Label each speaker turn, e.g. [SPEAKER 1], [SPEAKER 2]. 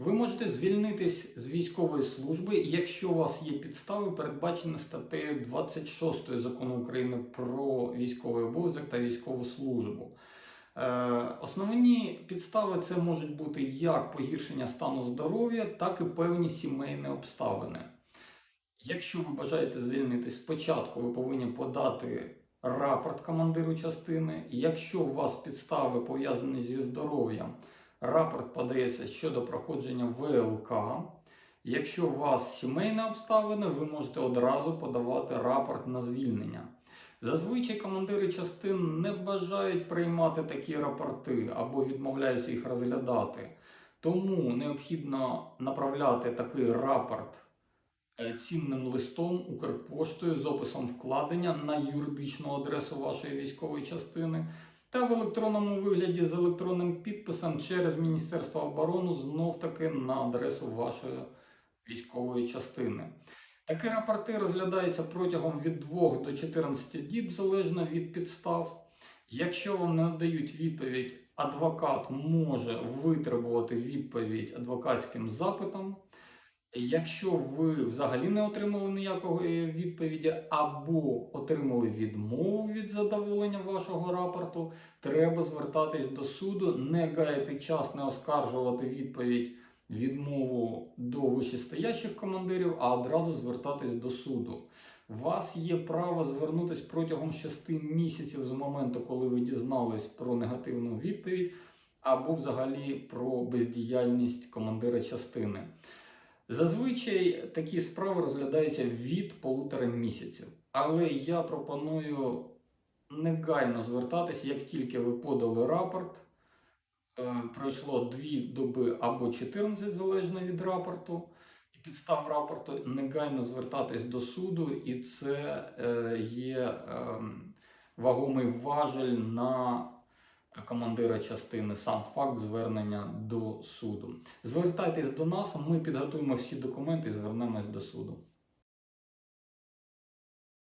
[SPEAKER 1] Ви можете звільнитись з військової служби, якщо у вас є підстави, передбачені статтею 26 закону України про військовий обов'язок та військову службу. Е, Основні підстави це можуть бути як погіршення стану здоров'я, так і певні сімейні обставини. Якщо ви бажаєте звільнитись спочатку, ви повинні подати рапорт командиру частини. Якщо у вас підстави пов'язані зі здоров'ям, рапорт подається щодо проходження ВЛК. Якщо у вас сімейні обставини, ви можете одразу подавати рапорт на звільнення. Зазвичай командири частин не бажають приймати такі рапорти або відмовляються їх розглядати. Тому необхідно направляти такий рапорт е, цінним листом Укрпоштою з описом вкладення на юридичну адресу вашої військової частини та в електронному вигляді з електронним підписом через Міністерство оборони знов таки на адресу вашої військової частини. Такі рапорти розглядаються протягом від 2 до 14 діб залежно від підстав. Якщо вам не надають відповідь, адвокат може витребувати відповідь адвокатським запитом. Якщо ви взагалі не отримали ніякої відповіді або отримали відмову від задоволення вашого рапорту, треба звертатись до суду, не гаяти час, не оскаржувати відповідь відмову до вищестоящих командирів, а одразу звертатись до суду. У вас є право звернутися протягом 6 місяців з моменту, коли ви дізнались про негативну відповідь, або взагалі про бездіяльність командира частини. Зазвичай такі справи розглядаються від полутора місяців. Але я пропоную негайно звертатись, як тільки ви подали рапорт. Е, Пройшло 2 доби або 14 залежно від рапорту і підстав рапорту, негайно звертатись до суду, і це е, є ем, вагомий важель на командира частини, сам факт звернення до суду. Звертайтесь до нас, ми підготуємо всі документи і звернемось до суду.